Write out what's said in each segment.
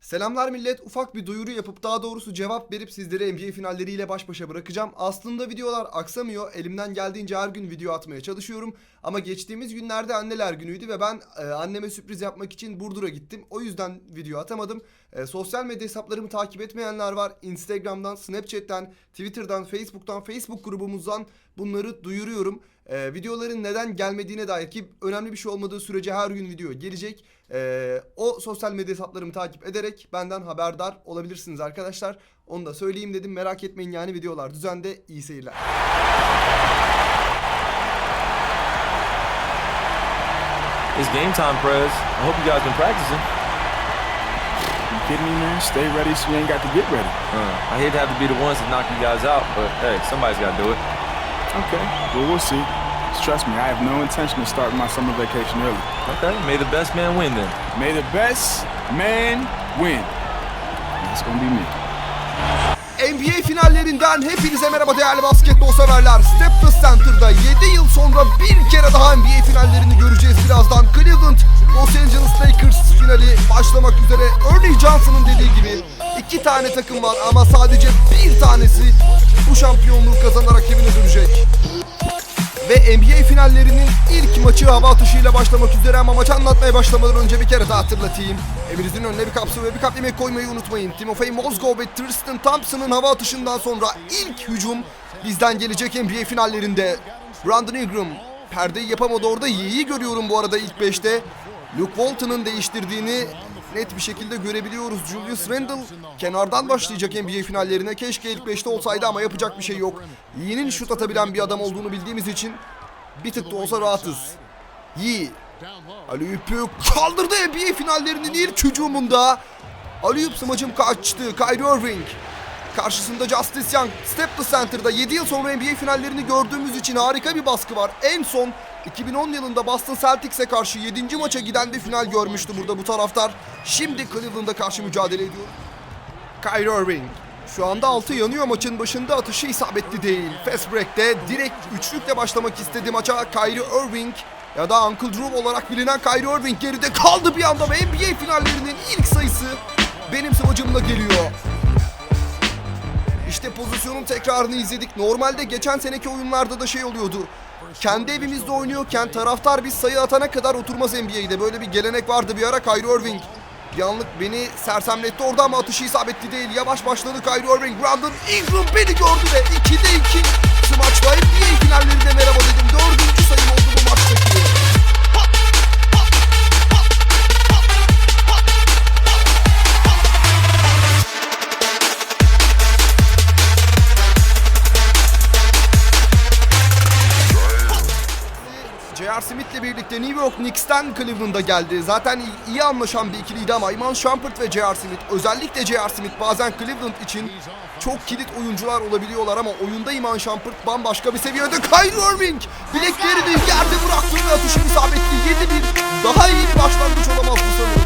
Selamlar millet. Ufak bir duyuru yapıp daha doğrusu cevap verip sizleri NBA finalleriyle baş başa bırakacağım. Aslında videolar aksamıyor. Elimden geldiğince her gün video atmaya çalışıyorum. Ama geçtiğimiz günlerde anneler günüydü ve ben e, anneme sürpriz yapmak için Burdur'a gittim. O yüzden video atamadım. E, sosyal medya hesaplarımı takip etmeyenler var. Instagram'dan, Snapchat'ten, Twitter'dan, Facebook'tan, Facebook grubumuzdan bunları duyuruyorum. E, videoların neden gelmediğine dair ki önemli bir şey olmadığı sürece her gün video gelecek. E, o sosyal medya hesaplarımı takip ederek benden haberdar olabilirsiniz arkadaşlar. Onu da söyleyeyim dedim. Merak etmeyin yani videolar düzende. İyi seyirler. It's game time, Prez. I hope you guys been practicing. You kidding me, man? Stay ready so you ain't got to get ready. Uh, I hate to have to be the ones to knock you guys out, but hey, somebody's got to do it. Okay, well, we'll see. Just trust me, I have no intention of starting my summer vacation early. Okay, may the best man win then. May the best man win. That's gonna be me. NBA finallerinden hepinize merhaba değerli basketbol severler. Staples Center'da 7 yıl sonra bir kere daha NBA finallerini göreceğiz birazdan. Cleveland Los Angeles Lakers finali başlamak üzere. Ernie Johnson'ın dediği gibi iki tane takım var ama sadece bir tanesi bu şampiyonluğu kazanarak evine dönecek. Ve NBA finallerinin ilk maçı hava atışıyla başlamak üzere ama maçı anlatmaya başlamadan önce bir kere daha hatırlatayım. Evinizin önüne bir kap su ve bir kap yemek koymayı unutmayın. Timofey Mozgov ve Tristan Thompson'ın hava atışından sonra ilk hücum bizden gelecek NBA finallerinde. Brandon Ingram perdeyi yapamadı orada Yiği'yi görüyorum bu arada ilk 5'te. Luke Walton'ın değiştirdiğini net bir şekilde görebiliyoruz. Julius Randle kenardan başlayacak NBA finallerine. Keşke ilk 5'te olsaydı ama yapacak bir şey yok. Yi'nin şut atabilen bir adam olduğunu bildiğimiz için bir tık da olsa rahatız. Yi. Aliyup'u kaldırdı NBA finallerinin ilk hücumunda. Aliyup smacım kaçtı. Kyrie Irving. Karşısında Justice Young. Staples Center'da 7 yıl sonra NBA finallerini gördüğümüz için harika bir baskı var. En son 2010 yılında Boston Celtics'e karşı 7. maça giden bir final görmüştü burada bu taraftar. Şimdi Cleveland'a karşı mücadele ediyor. Kyrie Irving. Şu anda altı yanıyor maçın başında atışı isabetli değil. Fast break'te direkt üçlükle başlamak istedi maça Kyrie Irving ya da Uncle Drew olarak bilinen Kyrie Irving geride kaldı bir anda ve NBA finallerinin ilk sayısı benim sıvacımla geliyor. İşte pozisyonun tekrarını izledik. Normalde geçen seneki oyunlarda da şey oluyordu. Kendi evimizde oynuyorken taraftar bir sayı atana kadar oturmaz NBA'de. Böyle bir gelenek vardı bir ara Kyrie Irving. Bir anlık beni sersemletti orada ama atışı isabetli değil. Yavaş başladı Kyrie Irving. Brandon Ingram beni gördü ve 2'de 2 smaçla NBA finallerinde merhaba dedim. Dördüncü sayım oldu bu maçtaki. J.R. Smith'le birlikte New York Knicks'ten Cleveland'a geldi. Zaten iyi, anlaşan bir ikiliydi ama Iman Shumpert ve J.R. Smith özellikle J.R. Smith bazen Cleveland için çok kilit oyuncular olabiliyorlar ama oyunda Iman Shumpert bambaşka bir seviyede. Kyrie Irving bileklerini yerde bıraktı ve atışı isabetli 7-1. Daha iyi bir başlangıç olamaz bu sanırım.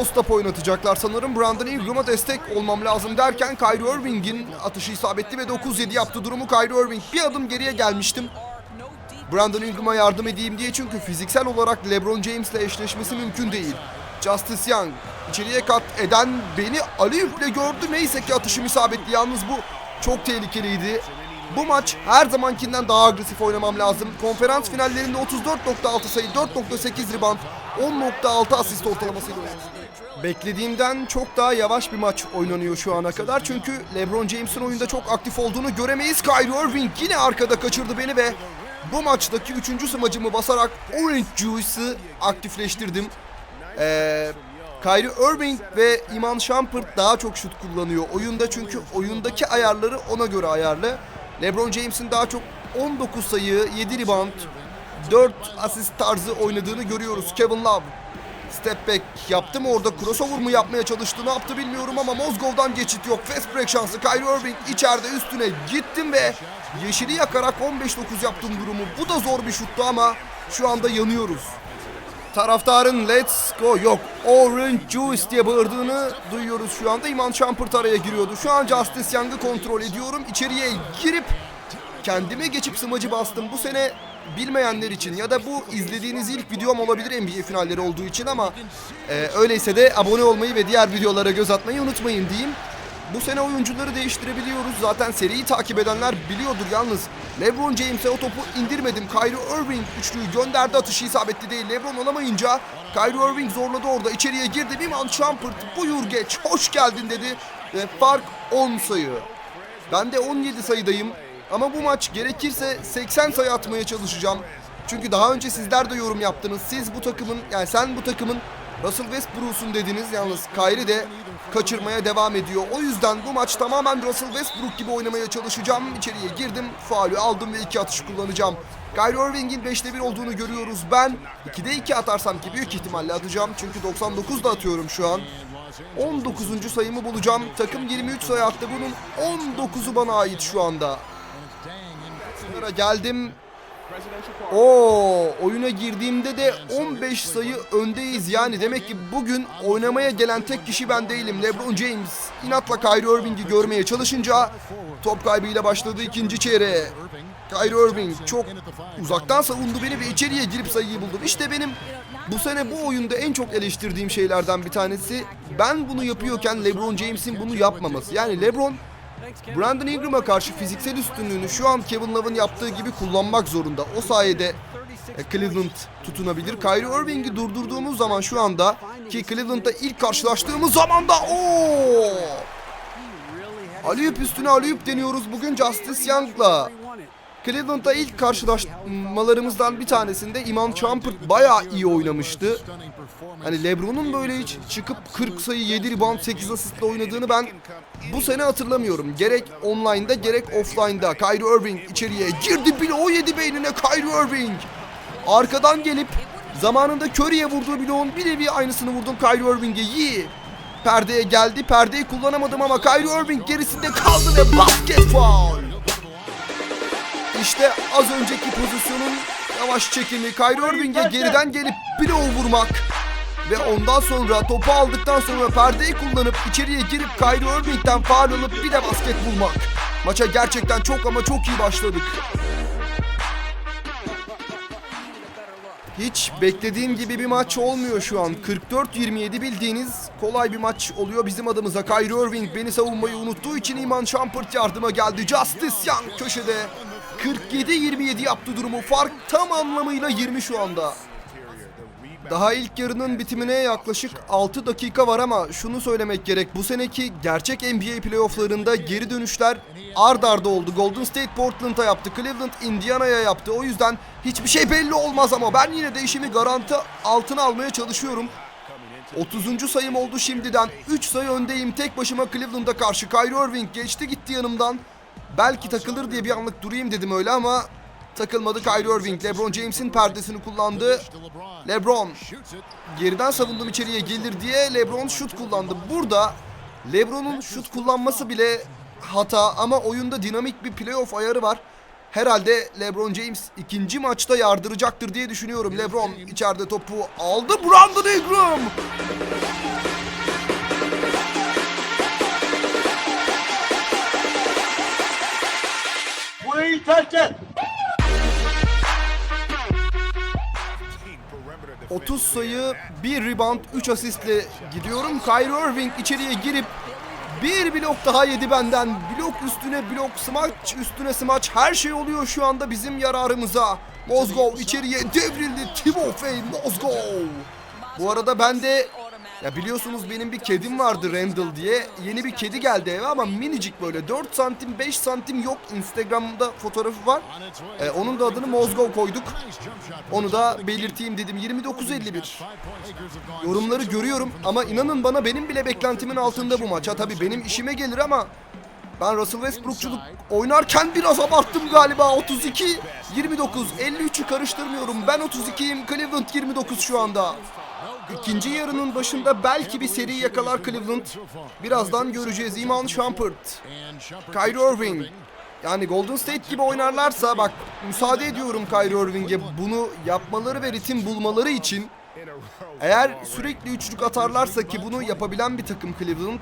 Post-up oynatacaklar sanırım. Brandon Ingram'a destek olmam lazım derken Kyrie Irving'in atışı isabetli ve 9-7 yaptı durumu. Kyrie Irving bir adım geriye gelmiştim. Brandon Ingram'a yardım edeyim diye çünkü fiziksel olarak LeBron James'le eşleşmesi mümkün değil. Justice Young içeriye kat eden beni Aliyup'le gördü. Neyse ki atışım isabetli. Yalnız bu çok tehlikeliydi. Bu maç her zamankinden daha agresif oynamam lazım. Konferans finallerinde 34.6 sayı, 4.8 rebound, 10.6 asist ortalamasıyla oynadım. Beklediğimden çok daha yavaş bir maç oynanıyor şu ana kadar. Çünkü LeBron James'in oyunda çok aktif olduğunu göremeyiz. Kyrie Irving yine arkada kaçırdı beni ve bu maçtaki üçüncü smacımı basarak Orange Juice'ı aktifleştirdim. Ee, Kyrie Irving ve Iman Shumpert daha çok şut kullanıyor oyunda çünkü oyundaki ayarları ona göre ayarlı. LeBron James'in daha çok 19 sayı, 7 rebound, 4 asist tarzı oynadığını görüyoruz. Kevin Love step back yaptı mı orada crossover mu yapmaya çalıştı ne yaptı bilmiyorum ama Mozgov'dan geçit yok. Fast break şansı Kyrie Irving içeride üstüne gittim ve yeşili yakarak 15-9 yaptım durumu. Bu da zor bir şuttu ama şu anda yanıyoruz. Taraftarın let's go yok orange juice diye bağırdığını duyuyoruz şu anda. Iman Shumpert araya giriyordu. Şu an Justice Young'ı kontrol ediyorum. İçeriye girip kendime geçip smacı bastım. Bu sene bilmeyenler için ya da bu izlediğiniz ilk videom olabilir NBA finalleri olduğu için ama e, öyleyse de abone olmayı ve diğer videolara göz atmayı unutmayın diyeyim. Bu sene oyuncuları değiştirebiliyoruz. Zaten seriyi takip edenler biliyordur yalnız. LeBron James'e o topu indirmedim. Kyrie Irving üçlüyü gönderdi atışı isabetli değil. LeBron alamayınca Kyrie Irving zorladı orada. İçeriye girdi. Bir man Shumpert buyur geç hoş geldin dedi. Ve fark 10 sayı. Ben de 17 sayıdayım. Ama bu maç gerekirse 80 sayı atmaya çalışacağım. Çünkü daha önce sizler de yorum yaptınız. Siz bu takımın yani sen bu takımın Russell Westbrook'sun dediniz. Yalnız Kyrie de kaçırmaya devam ediyor. O yüzden bu maç tamamen Russell Westbrook gibi oynamaya çalışacağım. İçeriye girdim. Faulü aldım ve iki atış kullanacağım. Kyrie Irving'in 5'te 1 olduğunu görüyoruz. Ben 2'de 2 atarsam ki büyük ihtimalle atacağım. Çünkü 99 da atıyorum şu an. 19. sayımı bulacağım. Takım 23 sayı attı. Bunun 19'u bana ait şu anda. Sınıra geldim. Oo, oyuna girdiğimde de 15 sayı öndeyiz. Yani demek ki bugün oynamaya gelen tek kişi ben değilim. LeBron James inatla Kyrie Irving'i görmeye çalışınca top kaybıyla başladı ikinci çeyreğe. Kyrie Irving çok uzaktan savundu beni ve içeriye girip sayıyı buldum. İşte benim bu sene bu oyunda en çok eleştirdiğim şeylerden bir tanesi ben bunu yapıyorken LeBron James'in bunu yapmaması. Yani LeBron Brandon Ingram'a karşı fiziksel üstünlüğünü şu an Kevin Love'ın yaptığı gibi kullanmak zorunda. O sayede e, Cleveland tutunabilir. Kyrie Irving'i durdurduğumuz zaman şu anda ki Cleveland'da ilk karşılaştığımız zaman da ooo Aliyup üstüne Aliyup deniyoruz bugün Justice Young'la. Cleveland'da ilk karşılaşmalarımızdan bir tanesinde Iman Shumpert bayağı iyi oynamıştı. Hani LeBron'un böyle hiç çıkıp 40 sayı 7 rebound 8 asistle oynadığını ben bu sene hatırlamıyorum. Gerek online'da gerek offline'da. Kyrie Irving içeriye girdi bile o yedi beynine Kyrie Irving. Arkadan gelip zamanında Curry'e vurduğu bloğun bir nevi aynısını vurdum Kyrie Irving'e. İyi. Perdeye geldi. Perdeyi kullanamadım ama Kyrie Irving gerisinde kaldı ve basket foul. İşte az önceki pozisyonun yavaş çekimi. Kyrie Irving'e geriden gelip bloğu vurmak. Ve ondan sonra topu aldıktan sonra perdeyi kullanıp içeriye girip Kyrie Irving'den faul alıp bir de basket bulmak. Maça gerçekten çok ama çok iyi başladık. Hiç beklediğim gibi bir maç olmuyor şu an. 44-27 bildiğiniz kolay bir maç oluyor bizim adımıza. Kyrie Irving beni savunmayı unuttuğu için Iman Shumpert yardıma geldi. Justice Young köşede 47-27 yaptı durumu. Fark tam anlamıyla 20 şu anda. Daha ilk yarının bitimine yaklaşık 6 dakika var ama şunu söylemek gerek. Bu seneki gerçek NBA playofflarında geri dönüşler ard arda oldu. Golden State Portland'a yaptı. Cleveland Indiana'ya yaptı. O yüzden hiçbir şey belli olmaz ama ben yine de işimi garanti altına almaya çalışıyorum. 30. sayım oldu şimdiden. 3 sayı öndeyim tek başıma Cleveland'a karşı. Kyrie Irving geçti gitti yanımdan. Belki takılır diye bir anlık durayım dedim öyle ama takılmadı Kyrie Irving. LeBron James'in perdesini kullandı. LeBron geriden savundum içeriye gelir diye LeBron şut kullandı. Burada LeBron'un şut kullanması bile hata ama oyunda dinamik bir playoff ayarı var. Herhalde LeBron James ikinci maçta yardıracaktır diye düşünüyorum. LeBron içeride topu aldı. Brandon Ingram. Et. 30 sayı, 1 rebound, 3 asistle gidiyorum. Kyrie Irving içeriye girip bir blok daha yedi benden. Blok üstüne blok, smaç üstüne smaç. Her şey oluyor şu anda bizim yararımıza. Mozgov içeriye devrildi. Timofey Mozgov. Bu arada ben de ya biliyorsunuz benim bir kedim vardı Randall diye. Yeni bir kedi geldi eve ama minicik böyle 4 santim 5 santim yok. Instagram'da fotoğrafı var. Ee, onun da adını Mozgov koyduk. Onu da belirteyim dedim. 29.51. Yorumları görüyorum ama inanın bana benim bile beklentimin altında bu maç. Ha tabii benim işime gelir ama ben Russell Westbrook'çuluk oynarken biraz abarttım galiba. 32, 29, 53'ü karıştırmıyorum. Ben 32'yim, Cleveland 29 şu anda. İkinci yarının başında belki bir seri yakalar Cleveland. Birazdan göreceğiz. Iman Shumpert, Kyrie Irving. Yani Golden State gibi oynarlarsa bak müsaade ediyorum Kyrie Irving'e bunu yapmaları ve ritim bulmaları için Eğer sürekli üçlük atarlarsa ki bunu yapabilen bir takım Cleveland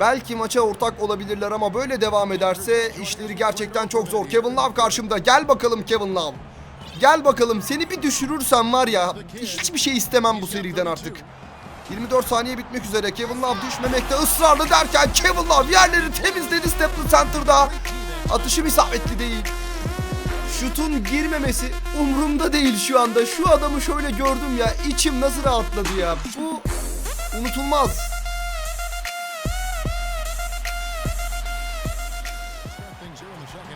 belki maça ortak olabilirler ama böyle devam ederse işleri gerçekten çok zor. Kevin Love karşımda. Gel bakalım Kevin Love. Gel bakalım seni bir düşürürsem var ya hiçbir şey istemem bu seriden artık. 24 saniye bitmek üzere. Kevin Love düşmemekte ısrarlı derken Kevin Love yerleri temizledi Staples Center'da. Atışım isabetli değil. Şutun girmemesi umurumda değil şu anda. Şu adamı şöyle gördüm ya. içim nasıl rahatladı ya. Bu unutulmaz.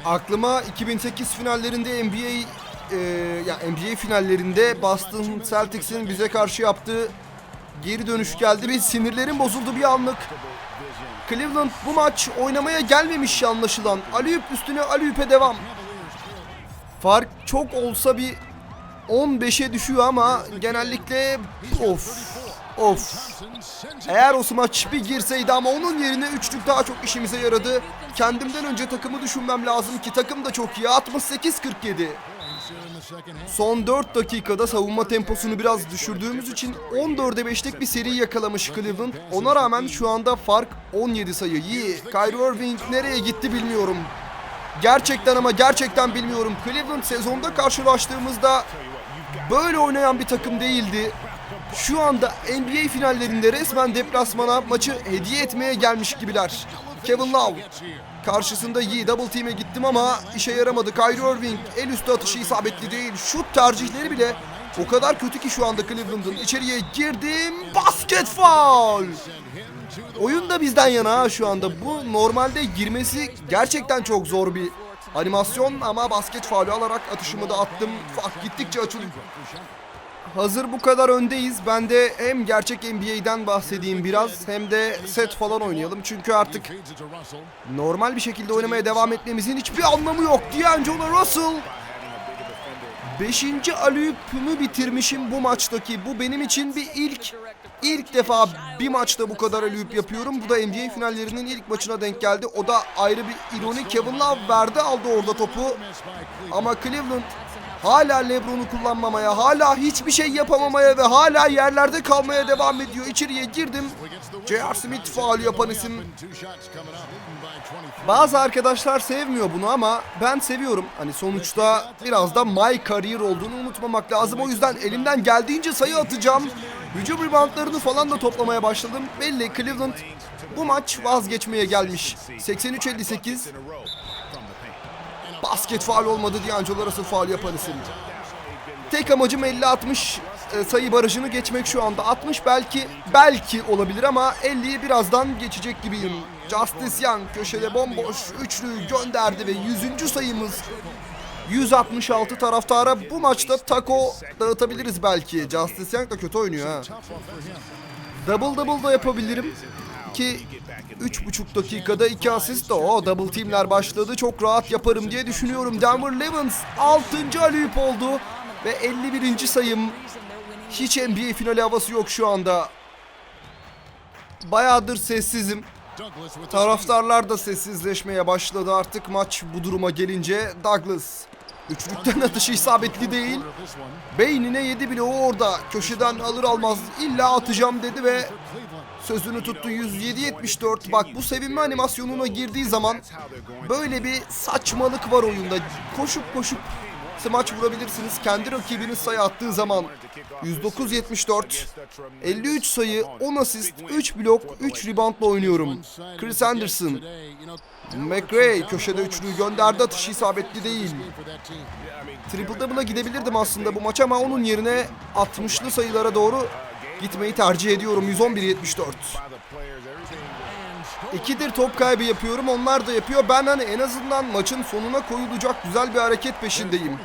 Aklıma 2008 finallerinde NBA e, ya NBA finallerinde Boston Celtics'in bize karşı yaptığı geri dönüş geldi. Bir sinirlerim bozuldu bir anlık. Cleveland bu maç oynamaya gelmemiş anlaşılan. Aliyüp üstüne Aliyüp'e devam. Fark çok olsa bir 15'e düşüyor ama genellikle of of. Eğer o maç bir girseydi ama onun yerine üçlük daha çok işimize yaradı. Kendimden önce takımı düşünmem lazım ki takım da çok iyi. 68-47. Son 4 dakikada savunma temposunu biraz düşürdüğümüz için 14'e 5'lik bir seri yakalamış Cleveland. Ona rağmen şu anda fark 17 sayı. İyi. Kyrie Irving nereye gitti bilmiyorum. Gerçekten ama gerçekten bilmiyorum. Cleveland sezonda karşılaştığımızda böyle oynayan bir takım değildi. Şu anda NBA finallerinde resmen deplasmana maçı hediye etmeye gelmiş gibiler. Kevin Love karşısında iyi double team'e gittim ama işe yaramadı. Kyrie Irving el üstü atışı isabetli değil. Şut tercihleri bile o kadar kötü ki şu anda Cleveland'ın. içeriye girdim. Basket foul. Oyun da bizden yana şu anda. Bu normalde girmesi gerçekten çok zor bir animasyon ama basket faulü alarak atışımı da attım. Fark gittikçe açılıyor. Hazır bu kadar öndeyiz. Ben de hem gerçek NBA'den bahsedeyim biraz hem de set falan oynayalım. Çünkü artık normal bir şekilde oynamaya devam etmemizin hiçbir anlamı yok. D'Angelo Russell. Beşinci alüpümü bitirmişim bu maçtaki. Bu benim için bir ilk. İlk defa bir maçta bu kadar alüp yapıyorum. Bu da NBA finallerinin ilk maçına denk geldi. O da ayrı bir ironi. Kevin Love verdi aldı orada topu. Ama Cleveland hala LeBron'u kullanmamaya, hala hiçbir şey yapamamaya ve hala yerlerde kalmaya devam ediyor. İçeriye girdim. J.R. Smith faul yapan isim. Bazı arkadaşlar sevmiyor bunu ama ben seviyorum. Hani sonuçta biraz da my career olduğunu unutmamak lazım. O yüzden elimden geldiğince sayı atacağım. Hücum reboundlarını falan da toplamaya başladım. Belli Cleveland bu maç vazgeçmeye gelmiş. 83-58. Basket faul olmadı D'Angelo Russell faul yapan isim. Tek amacım 50-60 e, sayı barajını geçmek şu anda. 60 belki belki olabilir ama 50'yi birazdan geçecek gibiyim. Justice Young köşede bomboş üçlüyü gönderdi ve 100. sayımız 166 taraftara bu maçta taco dağıtabiliriz belki. Justice Young da kötü oynuyor ha. Double double da yapabilirim. Ki 3,5 dakikada 2 asist de o double teamler başladı. Çok rahat yaparım diye düşünüyorum. Denver Levens 6. alüyüp oldu. Ve 51. sayım. Hiç NBA finali havası yok şu anda. Bayağıdır sessizim. Taraftarlar da sessizleşmeye başladı artık maç bu duruma gelince. Douglas üçlükten atışı isabetli değil. Beynine yedi bile o orada. Köşeden alır almaz illa atacağım dedi ve sözünü tuttu 107-74. Bak bu sevinme animasyonuna girdiği zaman böyle bir saçmalık var oyunda. Koşup koşup smaç vurabilirsiniz. Kendi rakibiniz sayı attığı zaman 109-74 53 sayı 10 asist 3 blok 3 reboundla oynuyorum. Chris Anderson McRae köşede üçlüyü gönderdi atışı isabetli değil. Triple double'a gidebilirdim aslında bu maç ama onun yerine 60'lı sayılara doğru gitmeyi tercih ediyorum. 111-74. İkidir top kaybı yapıyorum. Onlar da yapıyor. Ben hani en azından maçın sonuna koyulacak güzel bir hareket peşindeyim.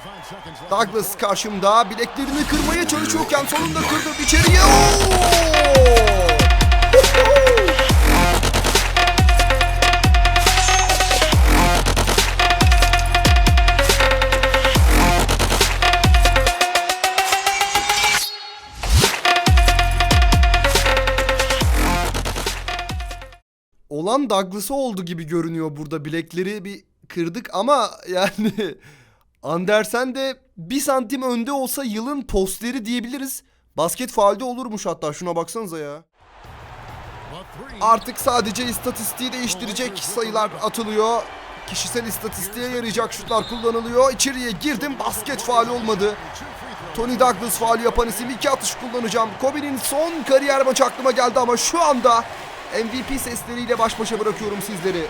Douglas karşımda bileklerini kırmaya çalışıyorken sonunda kırdım içeriye. Oo! Olan Douglas'ı oldu gibi görünüyor burada. Bilekleri bir kırdık ama yani Andersen de bir santim önde olsa yılın posteri diyebiliriz. Basket faalde olurmuş hatta şuna baksanıza ya. Artık sadece istatistiği değiştirecek sayılar atılıyor. Kişisel istatistiğe yarayacak şutlar kullanılıyor. İçeriye girdim basket faali olmadı. Tony Douglas faali yapan isim iki atış kullanacağım. Kobe'nin son kariyer maçı aklıma geldi ama şu anda MVP sesleriyle baş başa bırakıyorum sizleri.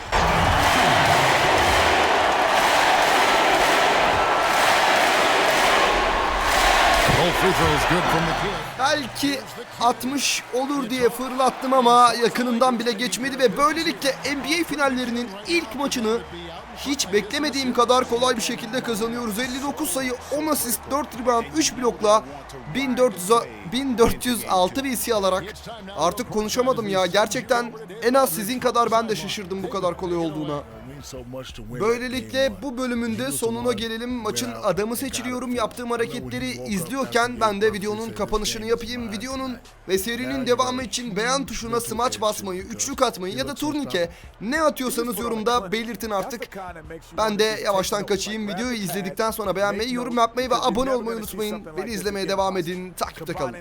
Belki 60 olur diye fırlattım ama yakınından bile geçmedi ve böylelikle NBA finallerinin ilk maçını hiç beklemediğim kadar kolay bir şekilde kazanıyoruz. 59 sayı, 10 asist, 4 rebound, 3 blokla 1400 1406 VC alarak artık konuşamadım ya. Gerçekten en az sizin kadar ben de şaşırdım bu kadar kolay olduğuna. Böylelikle bu bölümün de sonuna gelelim. Maçın adamı seçiliyorum. Yaptığım hareketleri izliyorken ben de videonun kapanışını yapayım. Videonun ve serinin devamı için beğen tuşuna smaç basmayı, üçlük atmayı ya da turnike ne atıyorsanız yorumda belirtin artık. Ben de yavaştan kaçayım. Videoyu izledikten sonra beğenmeyi, yorum yapmayı ve abone olmayı unutmayın. Beni izlemeye devam edin. Takipte kalın.